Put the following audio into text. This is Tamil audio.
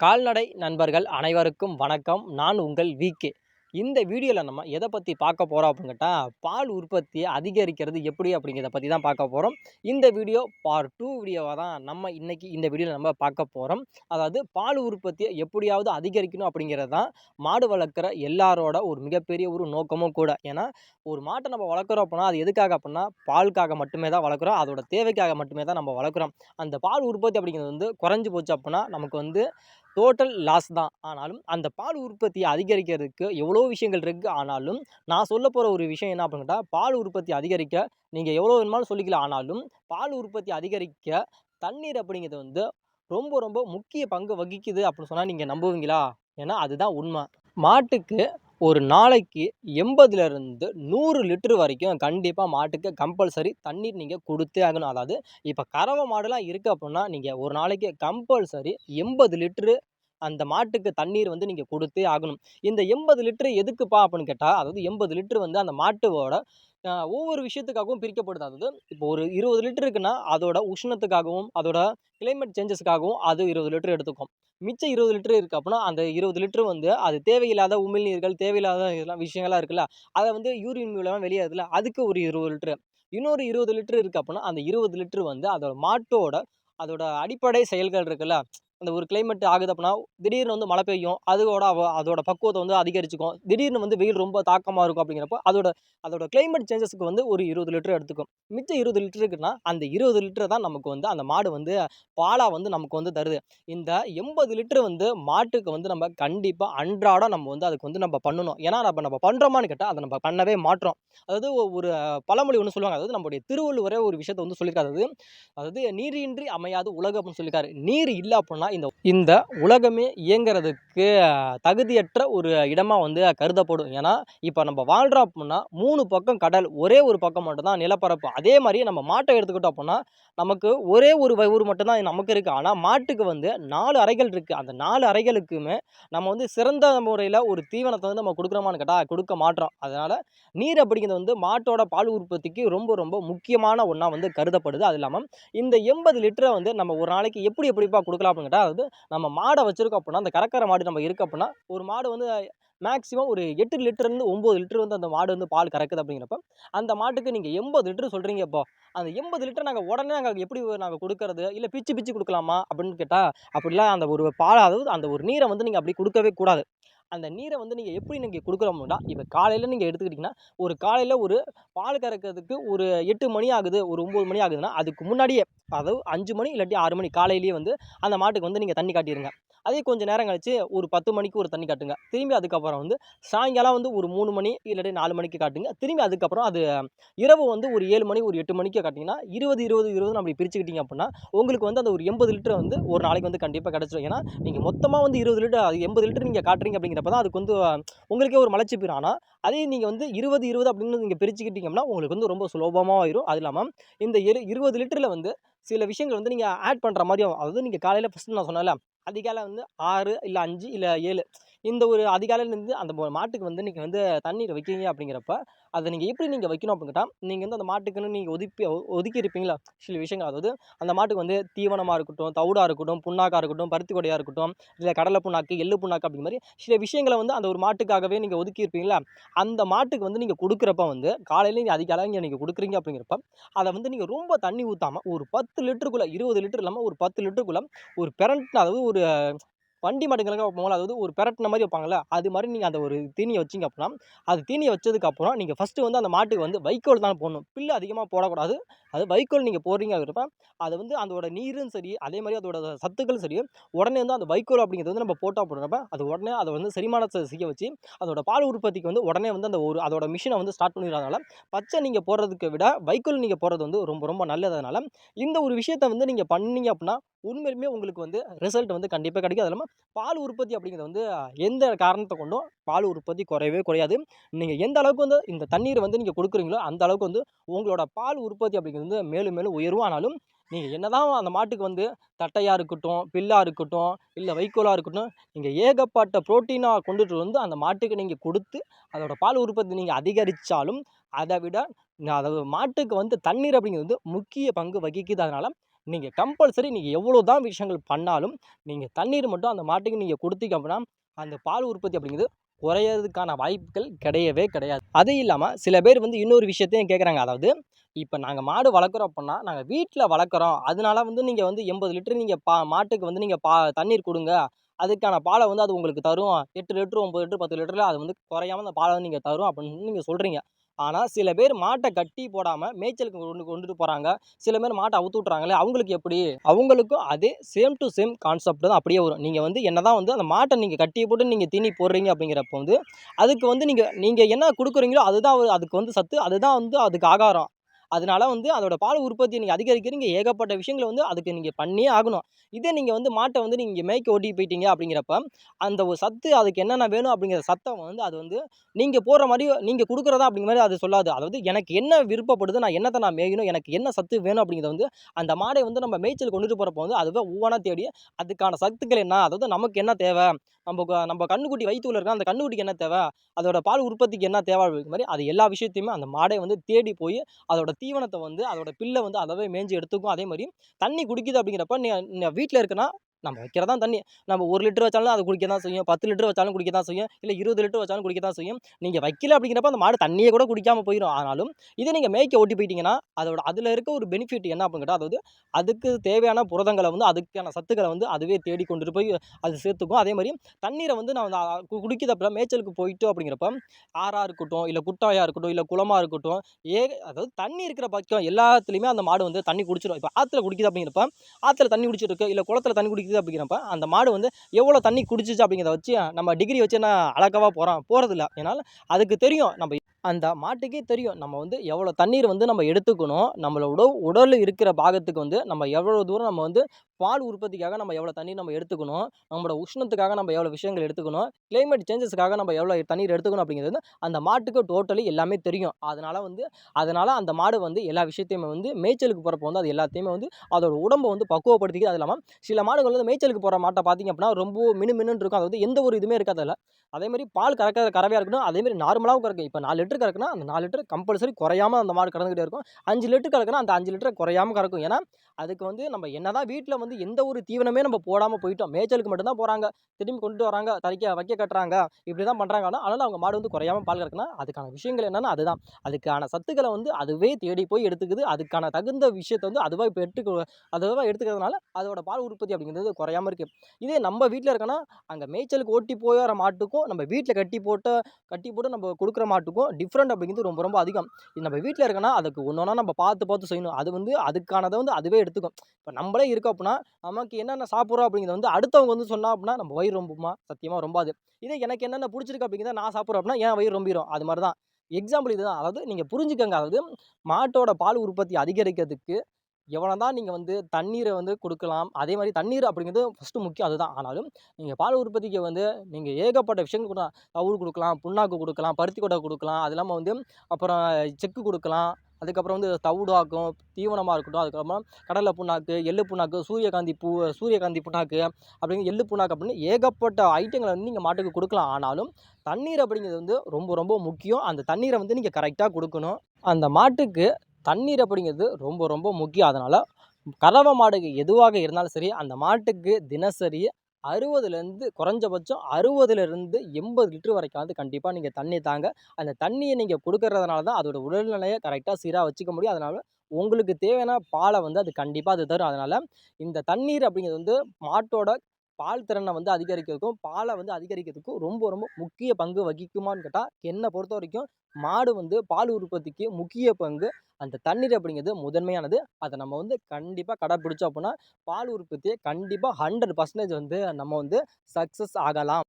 கால்நடை நண்பர்கள் அனைவருக்கும் வணக்கம். நான் உங்கள் விகே இந்த வீடியோவில் நம்ம எதை பற்றி பார்க்க போகிறோம் அப்படின்னு கேட்டால் பால் உற்பத்தியை அதிகரிக்கிறது எப்படி அப்படிங்கிறத பற்றி தான் பார்க்க போகிறோம் இந்த வீடியோ பார்ட் டூ வீடியோவாக தான் நம்ம இன்றைக்கி இந்த வீடியோவில் நம்ம பார்க்க போகிறோம் அதாவது பால் உற்பத்தியை எப்படியாவது அதிகரிக்கணும் அப்படிங்கிறது தான் மாடு வளர்க்குற எல்லாரோட ஒரு மிகப்பெரிய ஒரு நோக்கமும் கூட. ஏன்னா ஒரு மாட்டை நம்ம வளர்க்குறோம் அப்படின்னா அது எதுக்காக அப்படின்னா பாலுக்காக மட்டுமே தான் வளர்க்குறோம். அதோட தேவைக்காக மட்டுமே தான் நம்ம வளர்க்குறோம். அந்த பால் உற்பத்தி அப்படிங்கிறது வந்து குறைஞ்சி போச்சு அப்படின்னா நமக்கு வந்து டோட்டல் லாஸ் தான். ஆனாலும் அந்த பால் உற்பத்தியை அதிகரிக்கிறதுக்கு எவ்வளோ விஷயங்கள் இருக்குது ஆனாலும் நான் சொல்ல போகிற ஒரு விஷயம் என்ன அப்படின்னா பால் உற்பத்தி அதிகரிக்க நீங்கள் எவ்வளோ வேணுமாலும் சொல்லிக்கலாம். ஆனாலும் பால் உற்பத்தி அதிகரிக்க தண்ணீர் அப்படிங்கிறது வந்து ரொம்ப ரொம்ப முக்கிய பங்கு வகிக்குது அப்படின்னு சொன்னால் நீங்கள் நம்புவீங்களா? ஏன்னா அதுதான் உண்மை. மாட்டுக்கு ஒரு நாளைக்கு எண்பதுலேருந்து நூறு லிட்ரு வரைக்கும் கண்டிப்பாக மாட்டுக்கு கம்பல்சரி தண்ணீர் நீங்கள் கொடுத்தே ஆகணும். அதாவது இப்போ கறவை மாடுலாம் இருக்குது அப்படின்னா நீங்கள் ஒரு நாளைக்கு கம்பல்சரி எண்பது லிட்ரு அந்த மாட்டுக்கு தண்ணீர் வந்து நீங்கள் கொடுத்தே ஆகணும். இந்த எண்பது லிட்டரு எதுக்குப்பா அப்படின்னு கேட்டால் அதாவது எண்பது லிட்டரு வந்து அந்த மாட்டுவோட ஒவ்வொரு விஷயத்துக்காகவும் பிரிக்கப்படுது அதாவது இப்போ ஒரு இருபது லிட்டர் இருக்குன்னா அதோட உஷ்ணத்துக்காகவும் அதோட கிளைமேட் சேஞ்சஸ்க்காகவும் அது இருபது லிட்டர் எடுத்துக்கும். மிச்சம் இருபது லிட்டர் இருக்குது அப்படின்னா அந்த இருபது லிட்டர் வந்து அது தேவையில்லாத உமிழ்நீர்கள் தேவையில்லாத இதெல்லாம் விஷயங்களாக இருக்குல்ல அதை வந்து யூரின் மூலமாக வெளியாகுதுல அதுக்கு ஒரு இருபது லிட்டரு. இன்னொரு இருபது லிட்டர் இருக்குது அப்படின்னா அந்த இருபது லிட்டர் வந்து அதோட மாட்டோட அதோட அடிப்படை செயல்கள் இருக்குல்ல அந்த ஒரு கிளைமேட் ஆகுது அப்படின்னா திடீர்னு வந்து மழை பெய்யும். அதோட அதோட பக்குவத்தை வந்து அதிகரிச்சுக்கும். திடீர்னு வந்து வெயில் ரொம்ப தாக்கமாக இருக்கும் அப்படிங்கிறப்போ அதோட அதோட கிளைமேட் சேஞ்சஸுக்கு வந்து ஒரு இருபது லிட்டர் எடுத்துக்கும். மிச்சம் இருபது லிட்டர் இருக்குன்னா அந்த இருபது லிட்டர் தான் நமக்கு வந்து அந்த மாடு வந்து பாலாக வந்து நமக்கு வந்து தருது. இந்த எண்பது லிட்டர் வந்து மாட்டுக்கு வந்து நம்ம கண்டிப்பாக அன்றாடம் நம்ம வந்து அதுக்கு வந்து நம்ம பண்ணணும். ஏன்னா நம்ம நம்ம பண்ணுறோமான்னு கேட்டால் அதை நம்ம பண்ணவே மாற்றோம் அதாவது ஒரு பழமொழி ஒன்று சொல்லுவாங்க. அதாவது நம்மளுடைய திருவள்ளுவரே ஒரு விஷயத்தை வந்து சொல்லியிருக்காரு. அதாவது அதாவது நீரின்றி அமையாது உலகம் அப்படின்னு சொல்லியிருக்காரு. நீர் இல்லை அப்படின்னா இந்த இந்த உலகமே இயங்கிறதுக்கு தகுதியற்ற ஒரு இடமாக வந்து கருதப்படும். ஏன்னா இப்போ நம்ம வாழ்கிறோம் அப்படின்னா மூணு பக்கம் கடல் ஒரே ஒரு பக்கம் மட்டும்தான் நிலப்பரப்பு. அதே மாதிரி நம்ம மாட்டை எடுத்துக்கிட்டோம் அப்படின்னா நமக்கு ஒரே ஒரு ஊர் மட்டும்தான் நமக்கு இருக்குது ஆனால் மாட்டுக்கு வந்து நாலு அறைகள் இருக்குது அந்த நாலு அறைகளுக்குமே நம்ம வந்து சிறந்த முறையில் ஒரு தீவனத்தை வந்து நம்ம கொடுக்குறோமான்னு கேட்டால் கொடுக்க மாட்டோம். அதனால் நீர் அப்படிங்கிறது வந்து மாட்டோட பால் உற்பத்திக்கு ரொம்ப ரொம்ப முக்கியமான ஒன்றா வந்து கருதப்படுது. அது இல்லாமல் இந்த எண்பது லிட்டரை வந்து நம்ம ஒரு நாளைக்கு எப்படி எப்படிப்பா கொடுக்கலாம் அப்படின்னு கேட்டால் அதாவது நம்ம மாடை வச்சுருக்கோம் அப்படின்னா அந்த கறக்கிற மாடு நம்ம இருக்குது அப்படின்னா ஒரு மாடு வந்து மேக்ஸிமம் ஒரு எட்டு லிட்டர்லேருந்து ஒம்பது லிட்டர் வந்து அந்த மாடு வந்து பால் கறக்குது அப்படிங்கிறப்ப அந்த மாட்டுக்கு நீங்கள் எண்பது லிட்டர் சொல்கிறீங்க இப்போ அந்த எண்பது லிட்டர் நாங்கள் உடனே நாங்கள் எப்படி நாங்கள் கொடுக்கறது? இல்லை பிச்சு பிச்சு கொடுக்கலாமா அப்படின்னு கேட்டால் அப்படிலாம் அந்த ஒரு பால் அதாவது அந்த ஒரு நீரை வந்து நீங்கள் அப்படி கொடுக்கவே கூடாது. அந்த நீரை வந்து நீங்கள் எப்படி நீங்கள் கொடுக்குறோம்னா இப்போ காலையில் நீங்கள் எடுத்துக்கிட்டிங்கன்னா ஒரு காலையில் ஒரு பால் கறக்கிறதுக்கு ஒரு எட்டு மணி ஆகுது ஒரு ஒம்பது மணி ஆகுதுன்னா அதுக்கு முன்னாடியே அதாவது அஞ்சு மணி இல்லாட்டி ஆறு மணி காலையிலேயே வந்து அந்த மாட்டுக்கு வந்து நீங்கள் தண்ணி காட்டிடுங்க அதே கொஞ்சம் நேரம் கழிச்சு ஒரு பத்து மணிக்கு ஒரு தண்ணி காட்டுங்க. திரும்பி அதுக்கப்புறம் வந்து சாயங்காலம் வந்து ஒரு மூணு மணி இல்லாட்டி நாலு மணிக்கு காட்டுங்க. திரும்பி அதுக்கப்புறம் அது இரவு வந்து ஒரு ஏழு மணி ஒரு எட்டு மணிக்கு காட்டிங்கன்னா இருபது இருபது இருபது அப்படி பிரிச்சுக்கிட்டீங்க அப்படின்னா உங்களுக்கு வந்து அந்த ஒரு எண்பது லிட்டர் வந்து ஒரு நாளைக்கு வந்து கண்டிப்பாக கிடச்சிடும் ஏன்னா நீங்கள் மொத்தமாக வந்து இருபது லிட்டர் அது எண்பது லிட்டர் நீங்கள் காட்டுறீங்க அப்படிங்கிறப்ப தான் அதுக்கு வந்து உங்களுக்கே ஒரு மலைச்சி போயிடும் ஆனால் அதே நீங்கள் வந்து இருபது இருபது அப்படின்னு நீங்கள் பிரிச்சுக்கிட்டீங்கன்னா உங்களுக்கு வந்து ரொம்ப சுலபமாக ஆயிரும். அது இல்லாமல் இந்த இரு இருபது லிட்டரில் வந்து சில விஷயங்கள் வந்து நீங்கள் ஆட் பண்ணுற மாதிரி அதாவது நீங்கள் காலையில் ஃபஸ்ட்டு நான் சொன்னேன்ல அதிகாலை வந்து ஆறு இல்லை அஞ்சு இல்லை ஏழு. இந்த ஒரு அதிகாலையிலேருந்து அந்த மாட்டுக்கு வந்து நீங்கள் வந்து தண்ணீர் வைக்கிறீங்க அப்படிங்கிறப்ப அதை நீங்கள் எப்படி நீங்கள் வைக்கணும் அப்படின்னு கேட்டால் நீங்கள் வந்து அந்த மாட்டுக்குன்னு நீங்கள் ஒதுக்கி ஒதுக்கி இருப்பீங்களா? சில விஷயங்கள். அதாவது அந்த மாட்டுக்கு வந்து தீவனமாக இருக்கட்டும் தவிடாக இருக்கட்டும் புண்ணாக்காக இருக்கட்டும் பருத்தி கொடையாக இருக்கட்டும் இல்லை கடலை புண்ணாக்கு எள்ளு புண்ணாக்கு அப்படிங்கிற மாதிரி சில விஷயங்களை வந்து அந்த ஒரு மாட்டுக்காகவே நீங்கள் ஒதுக்கி இருப்பீங்களா? அந்த மாட்டுக்கு வந்து நீங்கள் கொடுக்குறப்ப வந்து காலையில் நீங்கள் இங்கே நீங்கள் கொடுக்குறீங்க அப்படிங்கிறப்ப அதை வந்து நீங்கள் ரொம்ப தண்ணி ஊற்றாமல் ஒரு பத்து லிட்டருக்குள்ளே இருபது லிட்டர் இல்லாமல் ஒரு பத்து லிட்டருக்குள்ளே ஒரு பெரண்ட் அதாவது ஒரு வண்டி மாடுகளுக்கு வைப்போம்ல அதாவது ஒரு பெரட்டின மாதிரி வைப்பாங்கள்ல அது மாதிரி நீங்கள் அந்த ஒரு தீனியை வச்சிங்க அப்படின்னா அது தீனியை வச்சதுக்கப்புறம் நீங்கள் ஃபஸ்ட்டு வந்து அந்த மாட்டுக்கு வந்து வைக்கோல் தான் போடணும். பில்லு அதிகமாக போடக்கூடாது. அது வைக்கோல் நீங்கள் போடுறீங்க அப்படின்றப்ப அது வந்து அதோட நீரும் சரி அதே மாதிரி அதோட சத்துக்களும் சரி உடனே வந்து அந்த வைக்கோல் அப்படிங்கிறது வந்து நம்ம போட்டால் போடுறப்ப அது உடனே அதை வந்து செரிமானத்தை செய்ய வச்சு அதோட பால் உற்பத்திக்கு வந்து உடனே வந்து அந்த ஒரு அதோட மிஷினை வந்து ஸ்டார்ட் பண்ணிடுறதுனால பச்சை நீங்கள் போடுறதுக்கு விட வைக்கோல் நீங்கள் போடுறது வந்து ரொம்ப ரொம்ப நல்லதுனால இந்த ஒரு விஷயத்தை வந்து நீங்கள் பண்ணீங்க அப்படின்னா உண்மையிலுமே உங்களுக்கு வந்து ரிசல்ட் வந்து கண்டிப்பாக கிடைக்கும். அது இல்லாமல் பால் உற்பத்தி அப்படிங்கிறது வந்து எந்த காரணத்தை கொண்டும் பால் உற்பத்தி குறையவே குறையாது. நீங்கள் எந்த அளவுக்கு வந்து இந்த தண்ணீர் வந்து நீங்கள் கொடுக்குறீங்களோ அந்த அளவுக்கு வந்து உங்களோட பால் உற்பத்தி அப்படிங்கிறது வந்து மேலும் மேலும் உயரும். ஆனாலும் நீங்கள் என்ன தான் அந்த மாட்டுக்கு வந்து தட்டையாக இருக்கட்டும் பில்லாக இருக்கட்டும் இல்லை வைக்கோலாக இருக்கட்டும் நீங்கள் ஏகப்பட்ட ப்ரோட்டீனாக கொண்டுட்டு வந்து அந்த மாட்டுக்கு நீங்கள் கொடுத்து அதோடய பால் உற்பத்தி நீங்கள் அதிகரித்தாலும் அதை விட அதாவது மாட்டுக்கு வந்து தண்ணீர் அப்படிங்கிறது வந்து முக்கிய பங்கு வகிக்குது. அதனால் நீங்கள் கம்பல்சரி நீங்கள் எவ்வளோ தான் விஷயங்கள் பண்ணாலும் நீங்கள் தண்ணீர் மட்டும் அந்த மாட்டுக்கு நீங்கள் கொடுத்தீங்க அப்படின்னா அந்த பால் உற்பத்தி அப்படிங்கிறது குறையிறதுக்கான வாய்ப்புகள் கிடையவே கிடையாது. அது இல்லாமல் சில பேர் வந்து இன்னொரு விஷயத்தையும் கேட்குறாங்க அதாவது இப்போ நாங்கள் மாடு வளர்க்குறோம் அப்படின்னா நாங்கள் வீட்டில் வளர்க்குறோம். அதனால வந்து நீங்கள் வந்து எண்பது லிட்டர் நீங்கள் பா மாட்டுக்கு வந்து நீங்கள் பா தண்ணீர் கொடுங்க. அதுக்கான பாலை வந்து அது உங்களுக்கு தரும் எட்டு லிட்டரு ஒம்பது லிட்டர் பத்து லிட்டரில் அது வந்து குறையாம அந்த பாலை வந்து நீங்கள் தரும் அப்படின்னு நீங்கள் சொல்கிறீங்க ஆனால் சில பேர் மாட்டை கட்டி போடாமல் மேய்ச்சலுக்கு கொண்டு கொண்டுட்டு போகிறாங்க சில பேர் மாட்டை அவுத்து விட்றாங்களே அவங்களுக்கு எப்படி? அவங்களுக்கும் அதே சேம் டு சேம் கான்செப்ட் தான் அப்படியே வரும். நீங்கள் வந்து என்ன தான் வந்து அந்த மாட்டை நீங்கள் கட்டி போட்டு நீங்கள் தீனி போடுறீங்க அப்படிங்கிறப்ப வந்து அதுக்கு வந்து நீங்கள் நீங்கள் என்ன கொடுக்குறீங்களோ அதுதான் அதுக்கு வந்து சத்து அதுதான் வந்து அதுக்கு ஆகாரம். அதனால வந்து அதோட பால் உற்பத்தியை நீங்கள் அதிகரிக்கிறீங்க. ஏகப்பட்ட விஷயங்களை வந்து அதுக்கு நீங்கள் பண்ணியே ஆகணும். இதே நீங்கள் வந்து மாட்டை வந்து நீங்கள் மேய்க்க ஓட்டி போயிட்டீங்க அப்படிங்கிறப்ப அந்த ஒரு சத்து அதுக்கு என்னென்ன வேணும் அப்படிங்கிற சத்தம் வந்து அது வந்து நீங்கள் போடுற மாதிரி நீங்கள் கொடுக்குறதா அப்படிங்கிற மாதிரி அது சொல்லாது. அதாவது எனக்கு என்ன விருப்பப்படுது நான் என்னத்தை நான் மேயணும் எனக்கு என்ன சத்து வேணும் அப்படிங்கிறத வந்து அந்த மாடை வந்து நம்ம மேய்ச்சல் கொண்டுட்டு போகிறப்போ வந்து அதுவே ஒவ்வொன்றா தேடி அதுக்கான சத்துக்கள் என்ன அதாவது நமக்கு என்ன தேவை நம்ம க- நம்ம கண்ணுக்குட்டி வயிற்றுல இருக்க அந்த கண்ணுக்குட்டிக்கு என்ன தேவை? அதோட பால் உற்பத்திக்கு என்ன தேவை அப்படிங்கிற மாதிரி அது எல்லா விஷயத்தையுமே அந்த மாடை வந்து தேடி போய் அதோட தீவனத்தை வந்து அதோட பில்லை வந்து அதவே மேய்ஞ்சி எடுத்துக்கும். அதே மாதிரி தண்ணி குடிக்குது அப்படிங்கிறப்ப நீ வீட்டில் இருக்குன்னா நம்ம வைக்கிறதான் தண்ணி. நம்ம ஒரு லிட்டர் வச்சாலும் அது குடிக்க தான் செய்யும். பத்து லிட்டர் வச்சாலும் குடிக்க தான் செய்யும். இல்லை இருபது லிட்டர் வச்சாலும் குடிக்க தான் செய்யும். நீங்கள் வைக்கல அப்படிங்கிறப்ப அந்த மாடு தண்ணியை கூட குடிக்காமல் போயிடும் ஆனாலும் இதே நீங்கள் மேய்க்க ஓட்டி போயிட்டீங்கன்னா அதோட அதில் இருக்க ஒரு பெனிஃபிட் என்ன அப்படின்னு கேட்டால் அதாவது அதுக்கு தேவையான புரதங்களை வந்து அதுக்கான சத்துக்களை வந்து அதுவே தேடி கொண்டுட்டு போய் அது சேர்த்துக்கும். அதே மாதிரி தண்ணீரை வந்து நான் வந்து அ- குடிக்கிறப்ப மேய்ச்சலுக்கு போயிட்டோம் அப்படிங்கிறப்ப ஆறாக இருக்கட்டும் இல்லை குட்டாயாக இருக்கட்டும் இல்லை குளமாக இருக்கட்டும் ஏ அதாவது தண்ணி இருக்கிற பக்கம் எல்லாத்துலேயுமே அந்த மாடு வந்து தண்ணி குடிச்சிடும் இப்போ ஆற்றுல குடிக்குது அப்படிங்கிறப்ப ஆற்றுல தண்ணி குடிச்சிருக்கு இல்லை குளத்துல தண்ணி குடிக்க குடிக்குது அப்படிங்கிறப்ப அந்த மாடு வந்து எவ்வளோ தண்ணி குடிச்சிச்சு அப்படிங்கிறத வச்சு நம்ம டிகிரி வச்சு என்ன அளக்கவா போகிறோம் போகிறதில்ல ஏன்னால் அதுக்கு தெரியும். நம்ம அந்த மாட்டுக்கே தெரியும். நம்ம வந்து எவ்வளோ தண்ணீர் வந்து நம்ம எடுத்துக்கணும். நம்மளோட உடலில் இருக்கிற பாகத்துக்கு வந்து நம்ம எவ்வளோ தூரம் நம்ம வந்து பால் உற்பத்திக்காக நம்ம எவ்வளோ தண்ணீர் நம்ம எடுத்துக்கணும் நம்மளோட உஷ்ணத்துக்காக நம்ம எவ்வளோ விஷயங்கள் எடுத்துக்கணும் கிளைமேட் சேஞ்சஸுக்காக நம்ம எவ்வளோ தண்ணீர் எடுத்துக்கணும் அப்படிங்கிறது வந்து அந்த மாட்டுக்கு டோட்டலி எல்லாமே தெரியும். அதனால் வந்து அதனால் அந்த மாடு வந்து எல்லா விஷயத்தையுமே வந்து மேய்ச்சலுக்கு போகிறப்ப வந்து அது எல்லாத்தையுமே வந்து அதோட உடம்பை வந்து பக்குவப்படுத்திக்கிது. அது இல்லாமல் சில மாடுகள் வந்து மேய்ச்சலுக்கு போகிற மாட்டை பார்த்திங்க அப்படின்னா ரொம்ப மினு மினுன்னு இருக்கும். அது வந்து எந்த ஒரு இதுவுமே இருக்காது அதில். அதே மாதிரி பால் கறக்க கறவையாக இருக்கணும் அதேமாதிரி நார்மலாகவும் கறக்கும். இப்போ நாலு லிட்டர் கறக்குன்னா அந்த நாலு லிட்டர் கம்பல்சரி குறையாம அந்த மாடு கறந்துக்கிட்டே இருக்கும். அஞ்சு லிட்டர் கறக்குன்னா அந்த அஞ்சு லிட்டர் குறையாம கறக்கும். ஏன்னா அதுக்கு வந்து நம்ம என்ன தான் வீட்டில் வந்து வந்து எந்த ஒரு தீவனமே நம்ம போடாமல் போயிட்டோம். மேய்ச்சலுக்கு மட்டும்தான் போகிறாங்க திரும்பி கொண்டு வராங்க. தறிக்க வைக்க கட்டுறாங்க. இப்படி தான் பண்ணுறாங்க ஆனால் அதனால் அவங்க மாடு வந்து குறையாம பால் கறக்குனா அதுக்கான விஷயங்கள் என்னன்னா அதுதான். அதுக்கான சத்துக்களை வந்து அதுவே தேடி போய் எடுத்துக்குது. அதுக்கான தகுந்த விஷயத்தை வந்து அதுவாக இப்போ எடுத்துக்க அதுவாக எடுத்துக்கிறதுனால அதோட பால் உற்பத்தி அப்படிங்கிறது குறையாமல் இருக்குது இதே நம்ம வீட்டில் இருக்கோன்னா அங்கே மேய்ச்சலுக்கு ஓட்டி போகிற மாட்டுக்கும் நம்ம வீட்டில் கட்டி போட்ட கட்டி போட்டு நம்ம கொடுக்குற மாட்டுக்கும் டிஃப்ரெண்ட் அப்படிங்கிறது ரொம்ப ரொம்ப அதிகம். இது நம்ம வீட்டில் இருக்கனா அதுக்கு ஒன்று ஒன்றா நம்ம பார்த்து பார்த்து செய்யணும். அது வந்து அதுக்கானதை வந்து அதுவே எடுத்துக்கும். இப்போ நம்மளே இருக்கோம் அப்படின்னா நமக்கு என்னென்ன சாப்பிட்றோம் அப்படிங்கிறத வந்து அடுத்தவங்க வந்து சொன்னா அப்படின்னா நம்ம வயிறு ரொம்புமா? சத்தியமாக ரொம்பாது. இதே எனக்கு என்னென்ன பிடிச்சிருக்கு அப்படிங்கிறத நான் சாப்பிட்றேன் அப்படின்னா என் வயிறு ரொம்பிடும் அது மாதிரி தான். எக்ஸாம்பிள் இதுதான். அதாவது நீங்கள் புரிஞ்சுக்கங்க. அதாவது மாட்டோட பால் உற்பத்தி அதிகரிக்கிறதுக்கு எவ்வளோ தான் நீங்கள் வந்து தண்ணீரை வந்து கொடுக்கலாம். அதே மாதிரி தண்ணீர் அப்படிங்கிறது ஃபஸ்ட்டு முக்கியம் அதுதான். ஆனாலும் நீங்கள் பால் உற்பத்திக்கு வந்து நீங்கள் ஏகப்பட்ட விஷயங்கள் கொடுக்கலாம். தவுள் கொடுக்கலாம் புண்ணாக்கு கொடுக்கலாம் பருத்தி கொட்டை கொடுக்கலாம். அது இல்லாமல் வந்து அப்புறம் செக்கு கொடுக்கலாம். அதுக்கப்புறம் வந்து தவிடாக்கும் தீவனமாக இருக்கட்டும் அதுக்கப்புறம் கடலை புண்ணாக்கு எள்ளு புண்ணாக்கு சூரியகாந்தி பூ சூரியகாந்தி புண்ணாக்கு அப்படிங்கிற எள்ளு புண்ணாக்கு அப்படின்னு ஏகப்பட்ட ஐட்டங்களை வந்து நீங்கள் மாட்டுக்கு கொடுக்கலாம். ஆனாலும் தண்ணீர் அப்படிங்கிறது வந்து ரொம்ப ரொம்ப முக்கியம். அந்த தண்ணீரை வந்து நீங்கள் கரெக்டாக கொடுக்கணும். அந்த மாட்டுக்கு தண்ணீர் அப்படிங்கிறது ரொம்ப ரொம்ப முக்கியம். அதனால் கறவை மாடுக்கு எதுவாக இருந்தாலும் சரி அந்த மாட்டுக்கு தினசரி அறுபதுலேருந்து குறைஞ்சபட்சம் அறுபதுலேருந்து எண்பது லிட்டர் வந்து கண்டிப்பாக நீங்கள் தண்ணி தாங்க. அந்த தண்ணியை நீங்கள் கொடுக்கறதுனால தான் அதோட உடல்நிலையை கரெக்டாக சீராக வச்சுக்க முடியும். அதனால் உங்களுக்கு தேவையான பாலை வந்து அது கண்டிப்பாக அது தரும். அதனால் இந்த தண்ணீர் அப்படிங்கிறது வந்து மாட்டோட பால் திறனை வந்து அதிகரிக்கிறதுக்கும் பாலை வந்து அதிகரிக்கிறதுக்கும் ரொம்ப ரொம்ப முக்கிய பங்கு வகிக்குமான்னு கேட்டால் என்னை பொறுத்த வரைக்கும் மாடு வந்து பால் உற்பத்திக்கு முக்கிய பங்கு. அந்த தண்ணீர் அப்படிங்கிறது முதன்மையானது. அதை நம்ம வந்து கண்டிப்பாக கடைப்பிடிச்சோம் அப்படின்னா பால் உற்பத்தியை கண்டிப்பாக ஹண்ட்ரட் பர்சன்டேஜ் வந்து நம்ம வந்து சக்ஸஸ் ஆகலாம்.